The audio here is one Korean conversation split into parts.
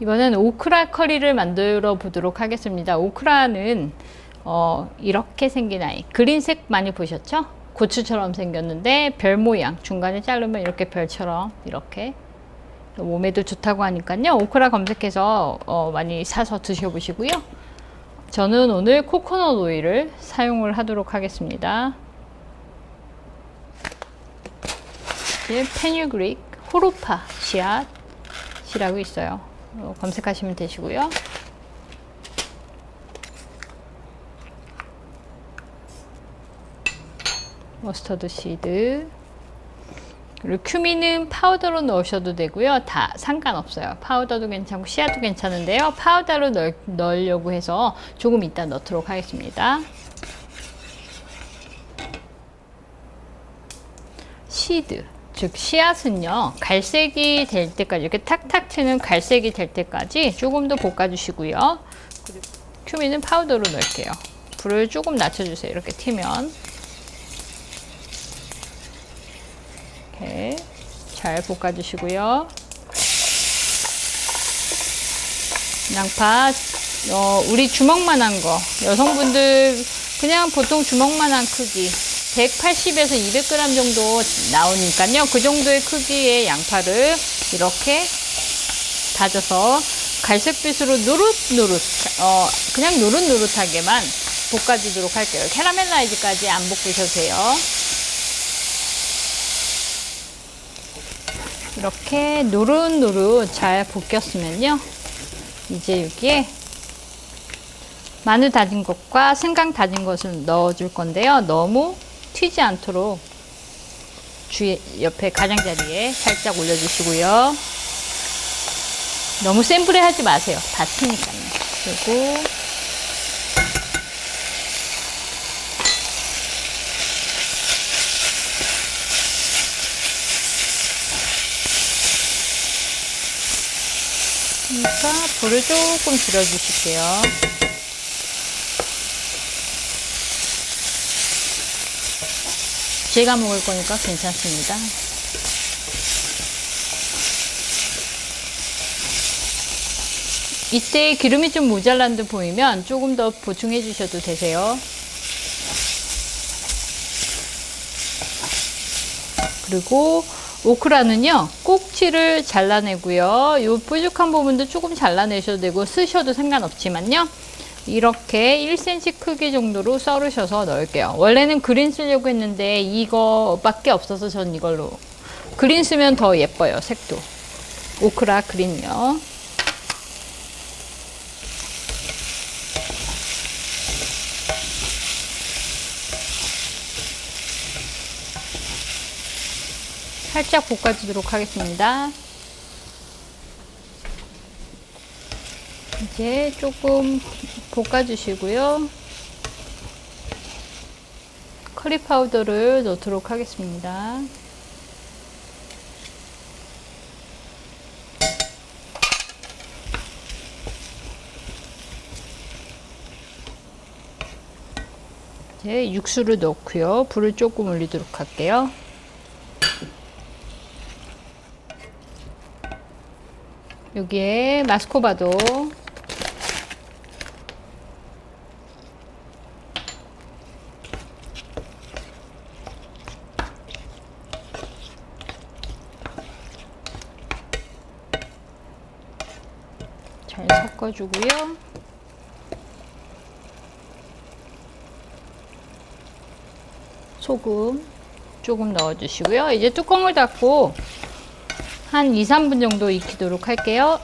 이번엔 오크라 커리를 만들어 보도록 하겠습니다. 오크라는 어, 이렇게 생긴 아이. 그린색 많이 보셨죠? 고추처럼 생겼는데 별 모양. 중간에 자르면 이렇게 별처럼 이렇게 몸에도 좋다고 하니까요. 오크라 검색해서 어, 많이 사서 드셔보시고요. 저는 오늘 코코넛 오일을 사용을 하도록 하겠습니다. 페뉴그릭 호로파 씨앗이라고 있어요. 어, 검색하시면 되시고요. 머스터드 시드 그리고 큐민은 파우더로 넣으셔도 되고요. 다 상관없어요. 파우더도 괜찮고 씨앗도 괜찮은데요. 파우더로 넣, 넣으려고 해서 조금 이따 넣도록 하겠습니다. 시드 즉 씨앗은요 갈색이 될 때까지 이렇게 탁탁 트는 갈색이 될 때까지 조금 더 볶아주시고요. 큐민은 파우더로 넣을게요. 불을 조금 낮춰주세요. 이렇게 튀면 이렇게 잘 볶아주시고요. 양파 어, 우리 주먹만한 거 여성분들 그냥 보통 주먹만한 크기 180에서 200g 정도 나오니까요. 그 정도의 크기의 양파를 이렇게 다져서 갈색빛으로 노릇노릇 어, 그냥 노릇노릇하게만 볶아주도록 할게요. 캐러멜라이즈까지 안 볶으셔도 돼요. 이렇게 노릇노릇 잘 볶였으면요. 이제 여기에 마늘 다진 것과 생강 다진 것을 넣어줄 건데요. 너무 튀지 않도록 주위 옆에 가장자리에 살짝 올려주시고요. 너무 센 불에 하지 마세요. 다 튀니까요. 그리고 그러니까 불을 조금 줄여주실게요. 제가 먹을 거니까 괜찮습니다. 이때 기름이 좀 모자란 듯 보이면 조금 더 보충해 주셔도 되세요. 그리고 오크라는요 꼭지를 잘라내고요 요 뾰족한 부분도 조금 잘라내셔도 되고 쓰셔도 상관없지만요 이렇게 1cm 크기 정도로 썰으셔서 넣을게요. 원래는 그린 쓰려고 했는데 이거밖에 없어서 전 이걸로 그린 쓰면 더 예뻐요 색도. 오크라 그린요. 살짝 볶아주도록 하겠습니다. 이제 조금 볶아주시고요. 커리 파우더를 넣도록 하겠습니다. 이제 육수를 넣고요. 불을 조금 올리도록 할게요. 여기에 마스코바도 잘 섞어주고요. 소금 조금 넣어주시고요. 이제 뚜껑을 닫고 한 2, 3분 정도 익히도록 할게요.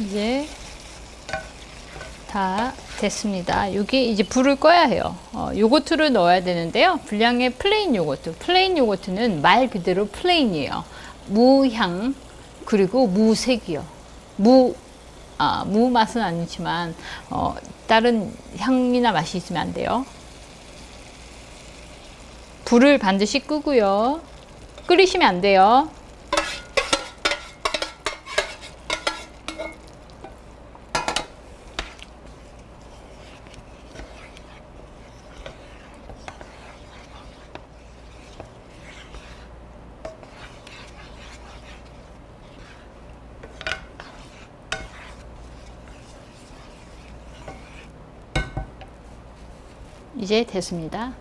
이제 다 됐습니다. 여기 이제 불을 꺼야 해요. 어, 요거트를 넣어야 되는데요. 분량의 플레인 요거트. 플레인 요거트는 말 그대로 플레인이에요. 무향 그리고 무색이요. 무 아, 무 맛은 아니지만 어, 다른 향이나 맛이 있으면 안 돼요. 불을 반드시 끄고요. 끓이시면 안 돼요. 이제 됐습니다.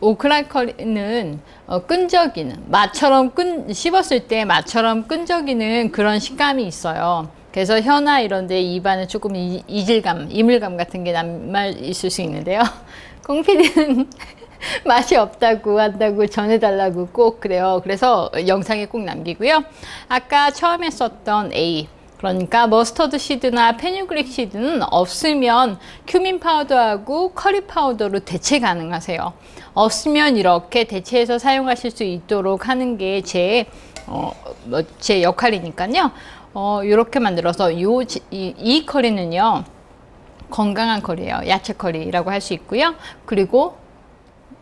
오크라 커리는 어, 끈적이는 맛처럼 끈 씹었을 때 맛처럼 끈적이는 그런 식감이 있어요. 그래서 혀나 이런데 입안에 조금 이, 이질감, 이물감 같은 게 남아 있을 수 있는데요. 꽁피디는 맛이 없다고 한다고 전해달라고 꼭 그래요. 그래서 영상에 꼭 남기고요. 아까 처음에 썼던 A 그러니까 머스터드 시드나 페뉴그릭 시드는 없으면 큐민 파우더하고 커리 파우더로 대체 가능하세요. 없으면 이렇게 대체해서 사용하실 수 있도록 하는 게 제 어, 뭐, 제 역할이니까요. 어, 이렇게 만들어서 요, 지- 이, 이 커리는요, 건강한 커리예요. 야채 커리라고 할 수 있고요. 그리고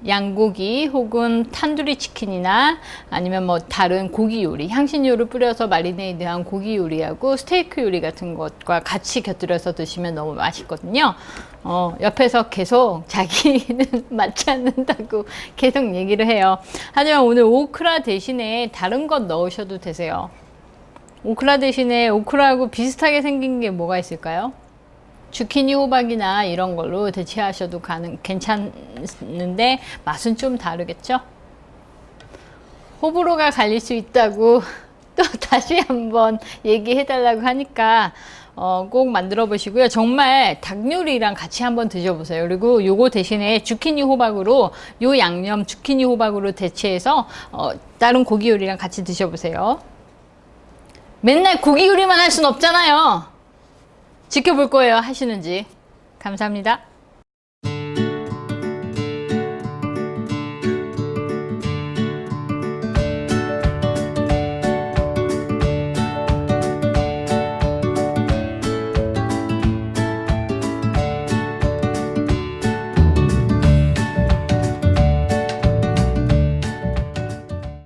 양고기 혹은 탄두리 치킨이나 아니면 뭐 다른 고기 요리, 향신료를 뿌려서 마리네이드한 고기 요리하고 스테이크 요리 같은 것과 같이 곁들여서 드시면 너무 맛있거든요. 어, 옆에서 계속 자기는 맞지 않는다고 계속 얘기를 해요. 하지만 오늘 오크라 대신에 다른 것 넣으셔도 되세요. 오크라 대신에 오크라하고 비슷하게 생긴 게 뭐가 있을까요? 주키니 호박이나 이런 걸로 대체하셔도 가능 괜찮은데 맛은 좀 다르겠죠? 호불호가 갈릴 수 있다고 또 다시 한번 얘기해 달라고 하니까 어, 꼭 만들어 보시고요. 정말 닭 요리랑 같이 한번 드셔보세요. 그리고 요거 대신에 주키니 호박으로 요 양념 주키니 호박으로 대체해서 어, 다른 고기 요리랑 같이 드셔보세요. 맨날 고기 요리만 할 순 없잖아요. 지켜볼 거예요. 하시는지. 감사합니다.